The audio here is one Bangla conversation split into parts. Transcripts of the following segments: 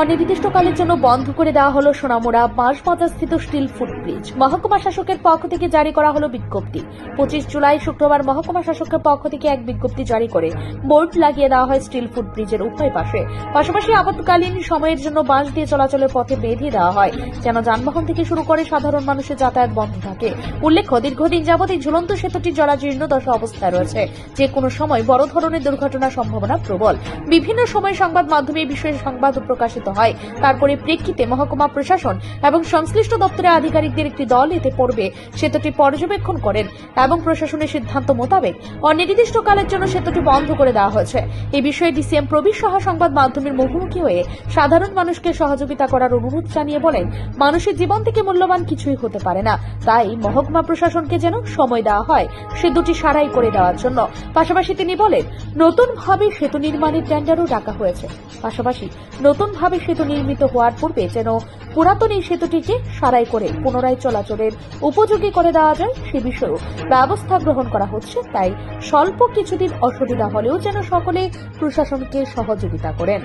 অনির্দিষ্টকালের জন্য বন্ধ করে দেওয়া হলো সোনামুড়া বাঁশবাজার স্থিত স্টিল ফুটব্রিজ মহকুমা শাসকের পক্ষ থেকে জারি করা হলো বিজ্ঞপ্তি। পঁচিশ জুলাই শুক্রবার মহকুমা শাসকের পক্ষ থেকে এক বিজ্ঞপ্তি জারি করে বোর্ড লাগিয়ে দেওয়া হয় স্টিল ফুটব্রিজের উভয় পাশে। পাশাপাশি আপৎকালীন সময়ের জন্য বাঁশ দিয়ে চলাচলের পথে বেঁধে দেওয়া হয়, যেন যানবাহন থেকে শুরু করে সাধারণ মানুষের যাতায়াত বন্ধ থাকে। উল্লেখ্য, দীর্ঘদিন যাবৎ এই ঝুলন্ত সেতুটি জরাজীর্ণ দশা অবস্থায় রয়েছে। যে কোনো সময় বড় ধরনের দুর্ঘটনার সম্ভাবনা প্রবল। বিভিন্ন সময় সংবাদ মাধ্যমে বিষয়ে সংবাদ প্রকাশিত হয়। তারপরে প্রেক্ষিতে মহকুমা প্রশাসন এবং সংশ্লিষ্ট দপ্তরের আধিকারিকদের একটি দল এতে পড়বে। সেতুটি পর্যবেক্ষণ করেন এবং প্রশাসনের সিদ্ধান্ত মোতাবেক অনির্দিষ্টকালের জন্য সেতুটি বন্ধ করে দেওয়া হয়েছে। এই বিষয়ে ডিসিএম প্রবীর সাহা সংবাদ মাধ্যমের মুখোমুখি হয়ে সাধারণ মানুষকে সহযোগিতা করার অনুরোধ জানিয়ে বলেন, মানুষের জীবন থেকে মূল্যবান কিছুই হতে পারে না। তাই মহকুমা প্রশাসনকে যেন সময় দেওয়া হয় সেতুটি সারাই করে দেওয়ার জন্য। পাশাপাশি তিনি বলেন, নতুনভাবে সেতু নির্মাণের টেন্ডারও ডাকা হয়েছে। পাশাপাশি নতুনভাবে সেতু নির্মিত হওয়ার পূর্বে যেন পুরাতন এই সেতুটিকে সারাই করে পুনরায় চলাচলের উপযোগী করে দেওয়া যায় সে বিষয়েও ব্যবস্থা গ্রহণ করা হচ্ছে। তাই স্বল্প কিছুদিন অসুবিধা হলেও যেন সকলে প্রশাসনকে সহযোগিতা করেন।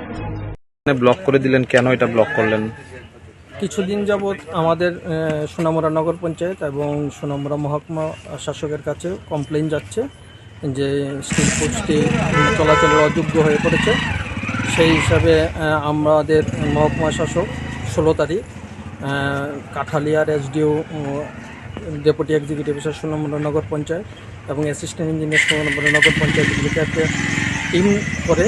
মানে ব্লক করে দিলেন কেন এটা ব্লক করলেন? কিছুদিন যাবৎ আমাদের আহ, সোনামুড়া নগর পঞ্চায়েত এবং সোনামুড়া মহকুমা শাসকের কাছে কমপ্লেন যাচ্ছে যে স্টিল পোস্টটি চলাচলের অযোগ্য হয়ে পড়েছে। সেই হিসাবে আমাদের মহকুমা শাসক ষোলো তারিখ কাঠালিয়ার SDO deputy executive officer Sonamura Nagar Panchayat এবং অ্যাসিস্ট্যান্ট ইঞ্জিনিয়ার সোনামুড়া নগর পঞ্চায়েত একটা টিম করে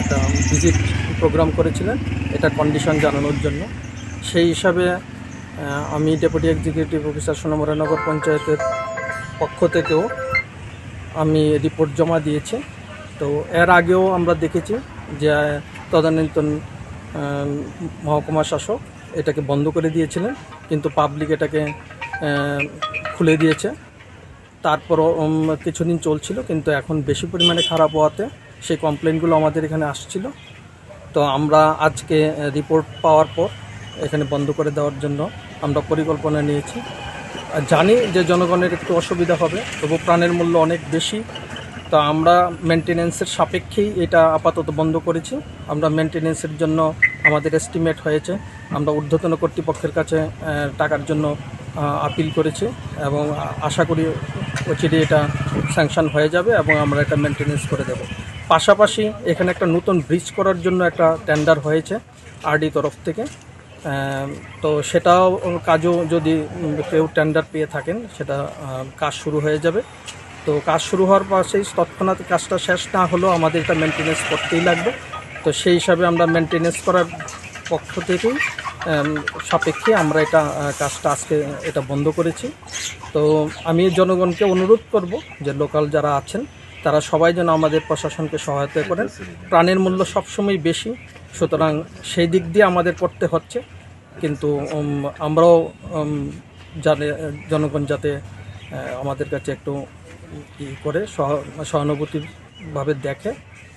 একটা ভিজিট প্রোগ্রাম করেছিলেন। এটা কন্ডিশন জানানোর জন্য। সেই হিসাবে আমি deputy executive officer Sonamura Nagar পঞ্চায়েতের পক্ষ থেকেও আমি রিপোর্ট জমা দিয়েছি। তো এর আগেও আমরা দেখেছি যে তদানীন্তন মহকুমা শাসক এটাকে বন্ধ করে দিয়েছিলেন, কিন্তু পাবলিক এটাকে খুলে দিয়েছে। তারপরও কিছুদিন চলছিল, কিন্তু এখন বেশি পরিমাণে খারাপ হওয়াতে সেই কমপ্লেনগুলো আমাদের এখানে আসছিল। তো আমরা আজকে রিপোর্ট পাওয়ার পর এখানে বন্ধ করে দেওয়ার জন্য আমরা পরিকল্পনা নিয়েছি। জানি যে জনগণের একটু অসুবিধা হবে, তবু প্রাণের মূল্য অনেক বেশি। তো আমরা মেনটেনেন্সের সাপেক্ষেই এটা আপাতত বন্ধ করেছি। আমরা মেনটেনেন্সের জন্য আমাদের এস্টিমেট হয়েছে। আমরা ঊর্ধ্বতন কর্তৃপক্ষের কাছে টাকার জন্য আপিল করেছি এবং আশা করি অচিরে এটা স্যাংশন হয়ে যাবে এবং আমরা এটা মেনটেনেন্স করে দেব। পাশাপাশি এখানে একটা নতুন ব্রিজ করার জন্য একটা টেন্ডার হয়েছে আরডি তরফ থেকে। তো সেটাও কাজও যদি কেউ টেন্ডার পেয়ে থাকেন, সেটা কাজ শুরু হয়ে যাবে। তো কাজ শুরু হওয়ার পাশেই তৎক্ষণাৎ কাজটা শেষ না হলেও আমাদের এটা মেনটেনেন্স করতেই লাগবে। তো সেই হিসাবে আমরা মেনটেনেন্স করার পক্ষ থেকেই সাপেক্ষে আমরা এটা কাজটা আজকে এটা বন্ধ করেছি। তো আমি জনগণকে অনুরোধ করব যে লোকাল যারা আছেন, তারা সবাই যেন আমাদের প্রশাসনকে সহায়তা করেন। প্রাণের মূল্য সবসময় বেশি, সুতরাং সেই দিক দিয়ে আমাদের করতে হচ্ছে। কিন্তু আমরাও জানে, জনগণ যাতে আমাদের কাছে একটু ই করে সহ- সহানুভূতিভাবে দেখে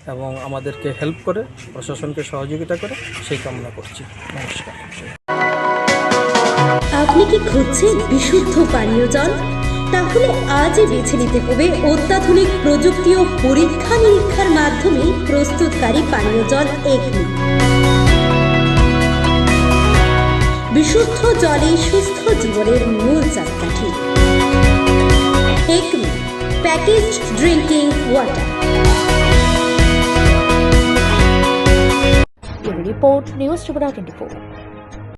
এবং আমাদেরকে হেল্প করে, প্রশাসনকে সহযোগিতা করে সেই কামনা করছি। নমস্কার। আপনি কি খুঁজছেন বিশুদ্ধ পানীয় জল? তাহলে আজই বেছে নিতে হবে অত্যাধুনিক প্রযুক্তি ও পরীক্ষা নিরীক্ষার মাধ্যমে প্রস্তুতকারী পানীয় জল এগনি। বিশুদ্ধ জলে সুস্থ জীবনের মূল যাত্রা ঠিক package drinking water report news Tripura twenty